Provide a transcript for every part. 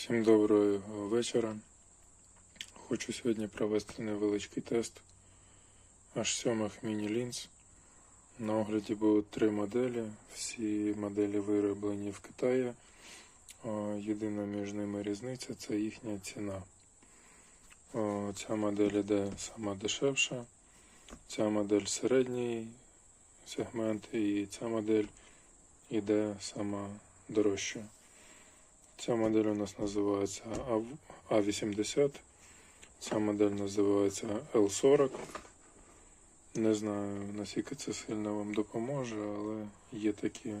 Всім доброго вечора. Хочу сьогодні провести невеличкий тест H7 міні-лінз. На огляді будуть три моделі. Всі моделі вироблені в Китаї. Єдина між ними різниця це їхня ціна. Ця модель іде сама дешевша, ця модель середній сегмент і ця модель іде сама дорожча. Ця модель у нас називається А80. Ця модель називається L40. Не знаю, наскільки це сильно вам допоможе, але є такі.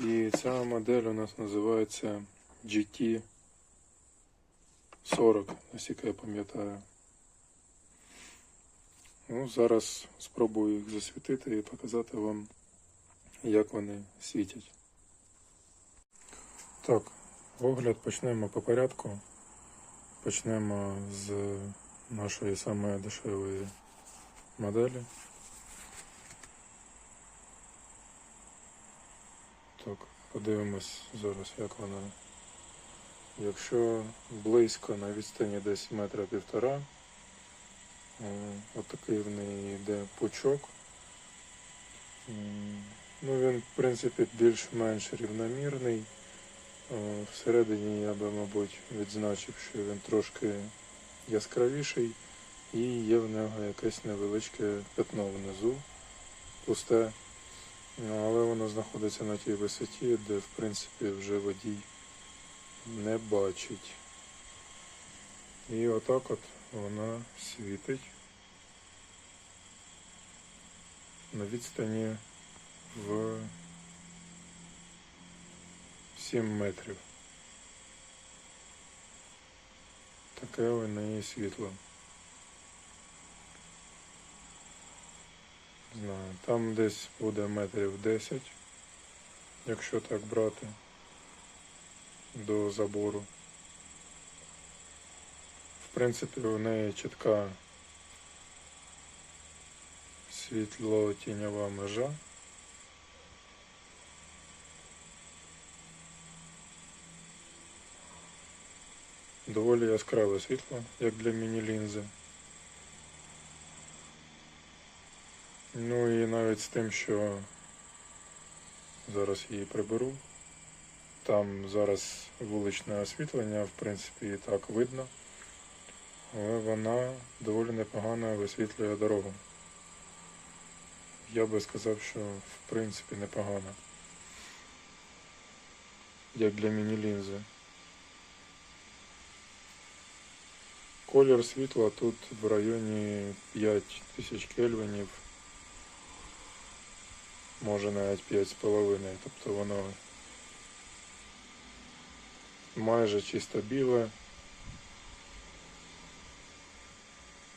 І ця модель у нас називається GT40, наскільки я пам'ятаю. Ну, зараз спробую їх засвітити і показати вам, як вони світять. Так, огляд почнемо по порядку. Почнемо з нашої самої дешевої моделі. Так, подивимось зараз, як вона. Якщо близько на відстані десь метра півтора, е, отакий в неї йде пучок. Ну, він, в принципі, більш-менш рівномірний. Е, Всередині я би, мабуть, відзначив, що він трошки яскравіший і є в нього якесь невеличке пятно внизу, пусте, Ну, але воно знаходиться на тій висоті, де в принципі вже водій не бачить. І отак от вона світить на відстані в 7 метрів. Таке у неї світло. Знаю, там десь буде метрів 10, якщо так брати до забору. В принципі, у неї чітка світло-тіньова межа. Доволі яскраве світло, як для міні-лінзи. Ну і навіть з тим, що зараз її приберу. Там зараз вуличне освітлення, в принципі, і так видно, але вона доволі непогано висвітлює дорогу. Я би сказав, що в принципі непогано. Як для міні-лінзи. Колір світла тут в районі 5000 кельвінів, може навіть 5,5, тобто воно майже чисто біле,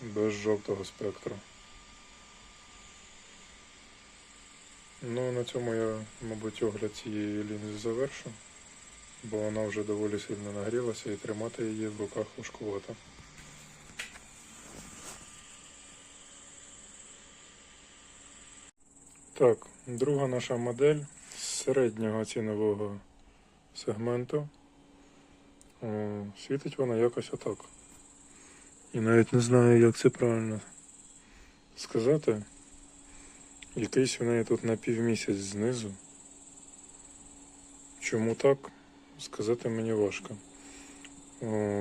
без жовтого спектру. Ну, на цьому я, мабуть, огляд цієї лінзи завершу, бо вона вже доволі сильно нагрілася і тримати її в руках важкувато. Так, друга наша модель з середнього цінового сегменту. Світить вона якось отак. І навіть не знаю, як це правильно сказати. Якийсь у неї тут на півмісяць знизу. Чому так? Сказати мені важко.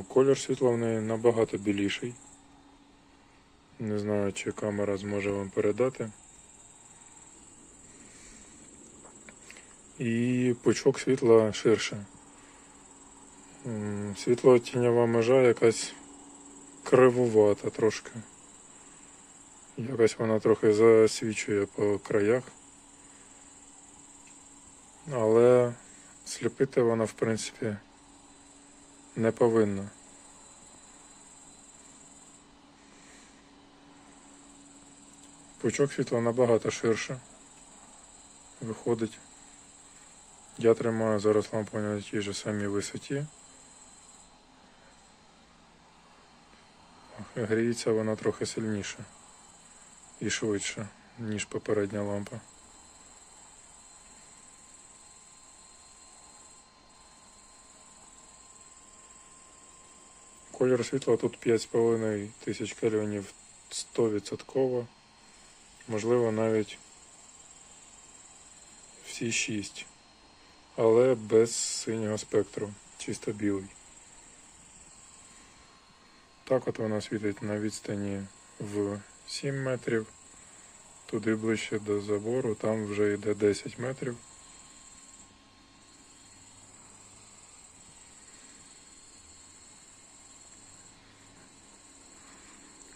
Колір світла в неї набагато біліший. Не знаю, чи камера зможе вам передати. І пучок світла ширше. М, Світло-тіньова межа якась кривувата трошки. Якось вона трохи засвічує по краях. Але сліпити вона, в принципі, не повинна. Пучок світла набагато ширше виходить. Я тримаю зараз лампу на тій же самій висоті. Гріється вона трохи сильніше і швидше, ніж попередня лампа. Колір світла тут 5,5 тисяч кельвінів 100%. Можливо, навіть всі 6. Але без синього спектру, чисто білий. Так от вона світить на відстані в 7 метрів. Туди ближче до забору, там вже йде 10 метрів.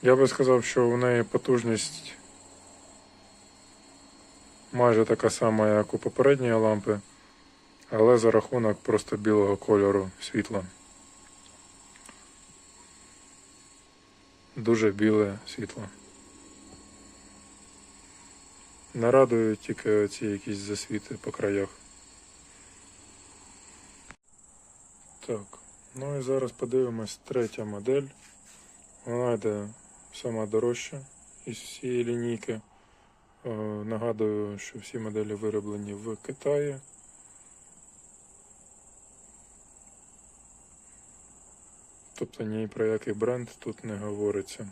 Я би сказав, що у неї потужність майже така сама, як у попередньої лампи, але за рахунок просто білого кольору світла. Дуже біле світло. Не радують тільки оці якісь засвіти по краях. Так, ну і зараз подивимось третя модель. Вона йде сама дорожча із всієї лінійки. Е, Нагадую, що всі моделі вироблені в Китаї. Тобто ні про який бренд тут не говориться.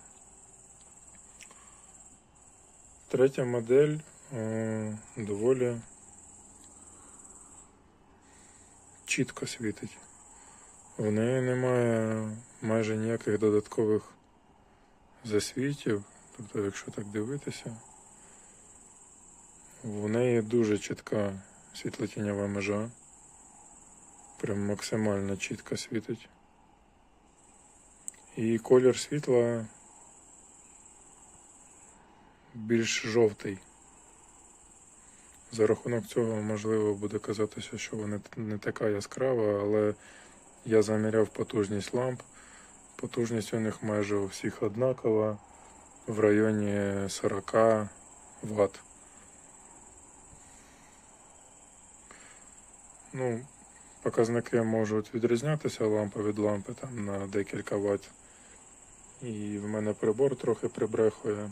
Третя модель е, доволі чітко світить. В неї немає майже ніяких додаткових засвітів. Тобто, якщо так дивитися, в неї дуже чітка світлотіньова межа. Прям максимально чітко світить. І колір світла більш жовтий. За рахунок цього можливо буде казатися, що вона не така яскрава, але я заміряв потужність ламп. Потужність у них майже у всіх однакова в районі 40 Вт. Ну, показники можуть відрізнятися лампа від лампи там на декілька Вт. І в мене прибор трохи прибрехує.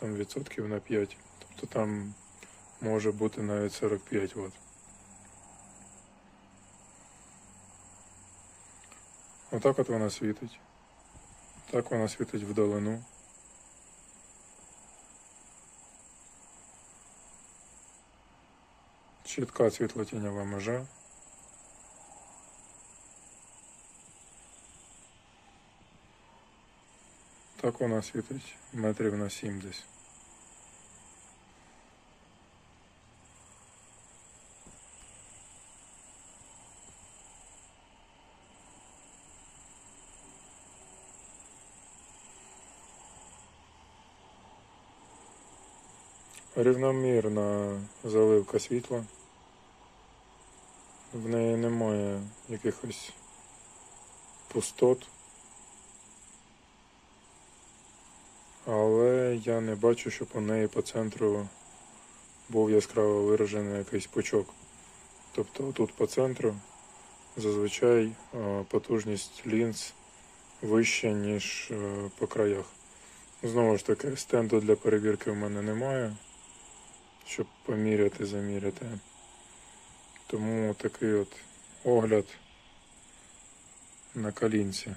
Там відсотків на 5. Тобто там може бути навіть 45 Вт. Отак от вона світить. Так вона світить вдалину. Чітка світлотіньова межа. Так вона світить метрів на сім десь. Рівномірна заливка світла. В неї немає якихось пустот. Я не бачу, щоб у неї по центру був яскраво виражений якийсь пучок. Тобто тут по центру зазвичай е, потужність лінз вища, ніж е, по краях. Знову ж таки, стенду для перевірки в мене немає, щоб поміряти, заміряти. Тому такий от огляд на калінці.